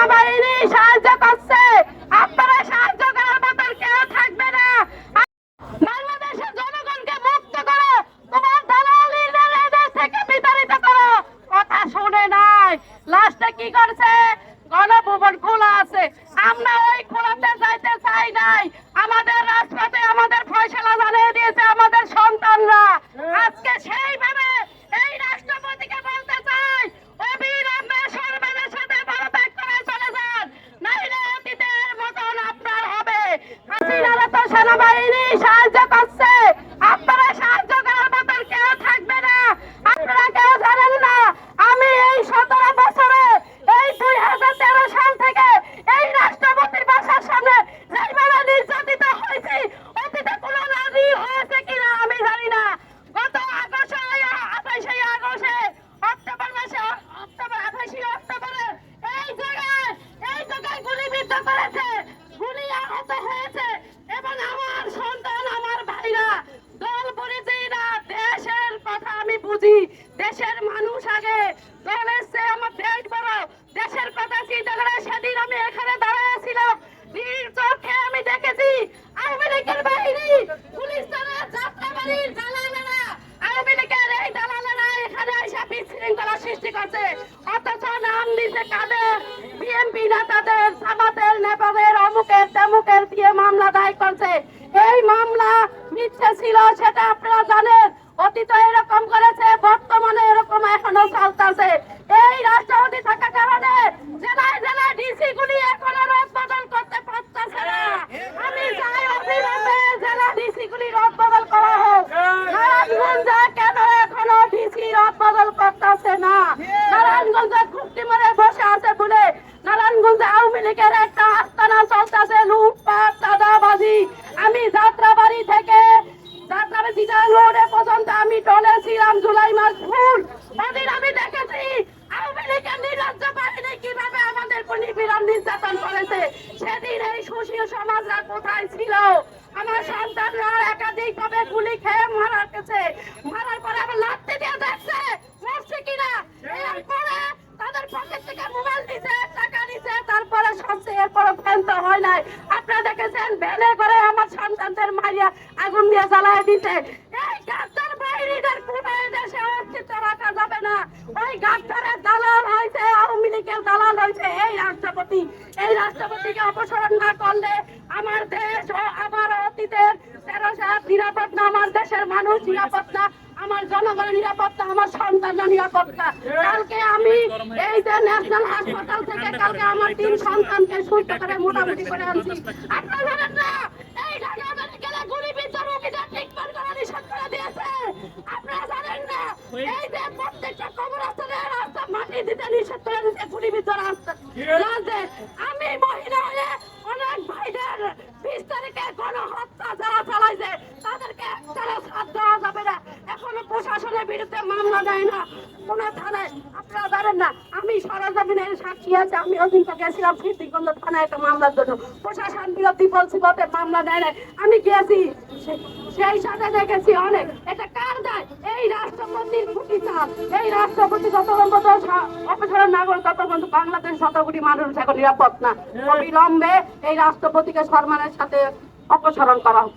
সেনাবাহিনী সাহায্য করছে। আপনারা সাহায্য করার মতন কেউ থাকবে না। কথা শুনে নাই। লাস্টে কি করছে? গণভবন খোলা আছে। আমরা ওই খোলাতে যাইতে চাই নাই। আমাদের রাজপথে আমাদের ফয়সালা জানিয়ে দিয়েছে আমাদের সন্তানরা আজকে সেইভাবে এই রাষ্ট্রপতিকে বলতে চাই অবিলম্বে সরকারের সাথে পদত্যাগ করে চলে যান নাইলে অতীতের মতন আপনার হবে হাসিনারা তো সেনাবাহিনী সাহায্য করছে আপনারা সাহায্য করার মতন কেউ থাকবে না আপনারা কেউ জানেন না আমি এই সতেরো বছরে এই দুই হাজার তেরো সাল থেকে এই রাষ্ট্রপতির বাসার সামনে যেভাবে নির্যাতিত হয়েছি অতীতে কোনো নারী হয়েছে কিনা আমি জানি না গত আগস্টে আঠাশে আগস্টে অক্টোবর মাসে অক্টোবর আঠাশে অক্টোবরে এই জায়গায় এই জায়গায় গুলিবিদ্ধ করেছে গুলি আহত হয়েছে এবং আমার সন্তান আমার ভাইরা দল পরিচয়রা দেশের কথা আমি বুঝি দেশের অথচ নাম অমুকের দিয়ে মামলা দায় করছে। এই মামলা ছিল, সেটা আপনারা জানেন। অতীত এরকম করেছে, বর্তমানে এরকম এখনও চলতেছে এই রাষ্ট্রপতি থাকার কারণে জেলায় জেলায় ডিসি গুলি এখনও রদ বদল করতে পারতেছে না আমি চাই অবিলম্বে জেলা ডিসি গুলি রদ বদল করা হোক নারায়ণগঞ্জে কেন এখনও ডিসি রদ বদল করতেছে না নারায়ণগঞ্জে খুঁটি মারে বসে আছে বলে নারায়ণগঞ্জে আওয়ামী লীগের একটা চলতেছে লুটপাট দাদাবাজি আমি যাত্রাবাড়ি থেকে আমি জুলাই মাস ফুল আমি দেখেছি কীভাবে আমাদের সেদিন এই সুশীল কোথায় ছিল? আমার গুলি খেয়ে মারা গেছে। মারার পরে এরপরে ফ্যান তো হয় নাই। আপনারা দেখেছেন ভ্যানে করে আমার সন্তানদের মারিয়া আগুন দিয়ে জ্বালায় দিছে। এই গাদ্দার বাহিনীদের কোনো দেশে অস্তিত্ব রাখা যাবে না। ওই গাদ্দারের দালাল হয়েছে, আওয়ামী লীগের দালাল হয়েছে। এই রাষ্ট্রপতি, এই রাষ্ট্রপতিকে অপসারণ না করলে আমার দেশ ও আমার অতীতের তেরো সাত নিরাপদ না, আমার দেশের মানুষ নিরাপদ না। আমার জনগণের নিরাপত্তা আমার সন্তানের নিরাপত্তা। কালকে আমি এই যে ন্যাশনাল হাসপাতাল থেকে কালকে আমার তিন সন্তানকে সুস্থ করে মোটামুটি করে আনছি। আপনারা জানেন না এই ঢাকা মেডিকেলে গুলিবিদ্ধ রোগীদের ট্রিটমেন্ট করা নিষেধ করে দিয়েছে। আপনারা জানেন না এই যে প্রত্যেকটা কবরস্থানে রাস্তা মাটি দিতে নিষেধ করে দিয়েছে গুলিবিদ্ধ রাস্তা মামলা দেয় না। কোন থানায় আপনারা জানেন না, আমি সরজমিনের সাক্ষী আছে আমি ওদিন তো গেছিলাম সিদ্ধিগঞ্জ থানায় একটা মামলার জন্য। প্রশাসন বিরোধী বলছি বলতে মামলা দেয় না আমি সে- সেই সাথে দেখেছি অনেক। এটা কার দায়? এই রাষ্ট্রপতির খুঁটি চাল এই রাষ্ট্রপতি যতক্ষণ পর্যন্ত অপসারণ না করে ততক্ষণ পর্যন্ত বাংলাদেশ শত মানুষ এখন নিরাপদ না। অবিলম্বে এই রাষ্ট্রপতিকে সম্মানের সাথে অপসারণ করা হোক।